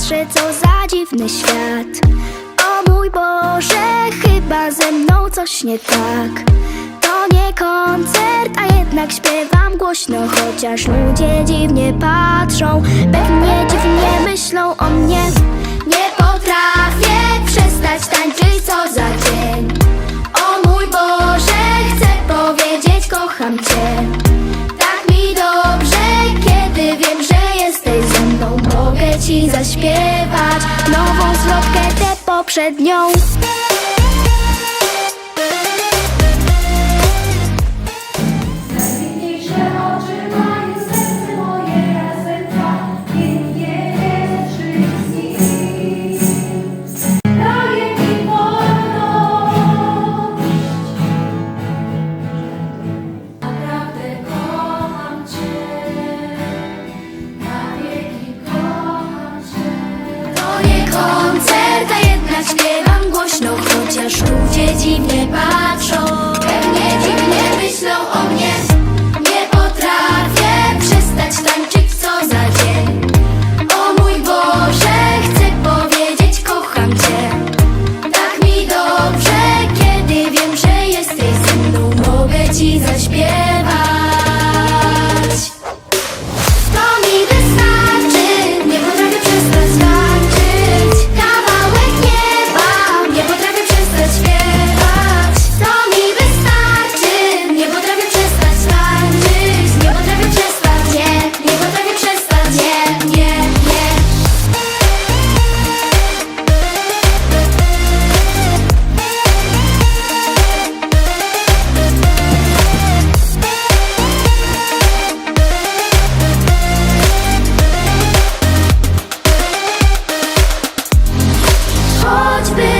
patrzę, co za dziwny świat. O mój Boże, chyba ze mną coś nie tak. To nie koncert, a jednak śpiewam głośno Chociaż ludzie dziwnie patrzą, pewnie ci zaśpiewać Nową zwrotkę tę poprzednią. Śpiewam głośno, chociaż czuję dziwnie pan much bigger